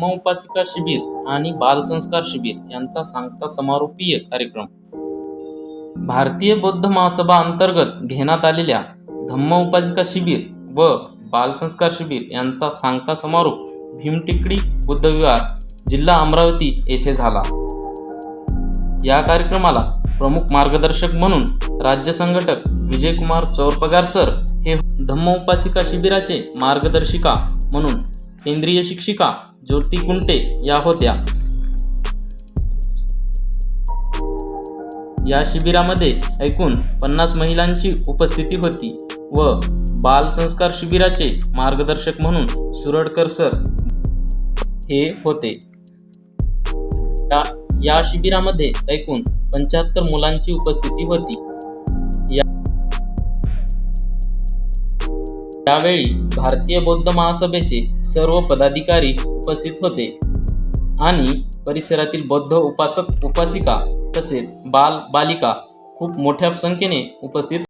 धम्मोपासिका शिबिर आणि बालसंस्कार शिबिर यांचा सांगता समारोपीय कार्यक्रम. भारतीय बौद्ध महासभा अंतर्गत घेण्यात आलेल्या धम्म उपासिका शिबिर व बालसंस्कार शिबिर यांचा सांगता समारोप भीमटेकडी बुद्धविहार जिल्हा अमरावती येथे झाला. या कार्यक्रमाला प्रमुख मार्गदर्शक म्हणून राज्य संघटक विजयकुमार चौरपगार सर हे धम्म उपासिका शिबिराचे मार्गदर्शिका म्हणून केंद्रीय शिक्षिका ज्योती कुंटे या होत्या. या शिबिरामध्ये एकूण पन्नास महिलांची उपस्थिती होती व बाल संस्कार शिबिराचे मार्गदर्शक म्हणून सुरडकर सर हे होते. या या शिबिरामध्ये एकूण पंच्याहत्तर मुलांची उपस्थिती होती. यावेळी भारतीय बौद्ध महासभेचे सर्व पदाधिकारी उपस्थित होते आणि परिसरातील बौद्ध उपासक उपासिका तसेच बाल बालिका खूप मोठ्या संख्येने उपस्थित